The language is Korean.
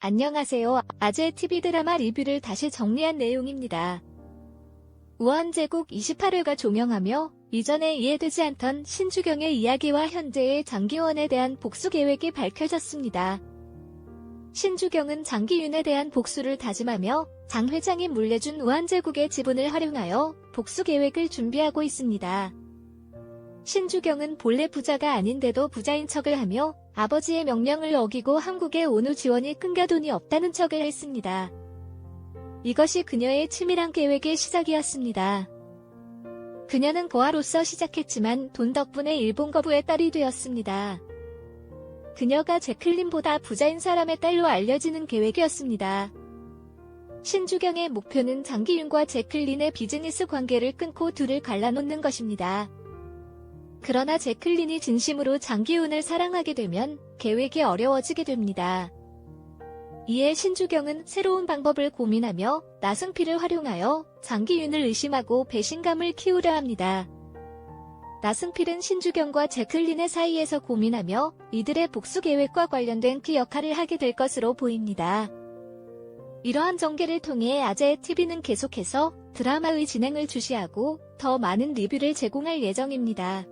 안녕하세요. 아재 TV 드라마 리뷰를 다시 정리한 내용입니다. 우한제국 28회가 종영하며 이전에 이해되지 않던 신주경의 이야기와 현재의 장기원에 대한 복수 계획이 밝혀졌습니다. 신주경은 장기윤에 대한 복수를 다짐하며 장 회장이 물려준 우한제국의 지분을 활용하여 복수 계획을 준비하고 있습니다. 신주경은 본래 부자가 아닌데도 부자인 척을 하며 아버지의 명령을 어기고 한국에 온 후 지원이 끊겨 돈이 없다는 척을 했습니다. 이것이 그녀의 치밀한 계획의 시작이었습니다. 그녀는 고아로서 시작했지만 돈 덕분에 일본 거부의 딸이 되었습니다. 그녀가 제클린보다 부자인 사람의 딸로 알려지는 계획이었습니다. 신주경의 목표는 장기윤과 제클린의 비즈니스 관계를 끊고 둘을 갈라놓는 것입니다. 그러나 제클린이 진심으로 장기훈을 사랑하게 되면 계획이 어려워지게 됩니다. 이에 신주경은 새로운 방법을 고민하며 나승필을 활용하여 장기윤을 의심하고 배신감을 키우려 합니다. 나승필은 신주경과 제클린의 사이에서 고민하며 이들의 복수 계획과 관련된 그 역할을 하게 될 것으로 보입니다. 이러한 전개를 통해 아재 TV는 계속해서 드라마의 진행을 주시하고 더 많은 리뷰를 제공할 예정입니다.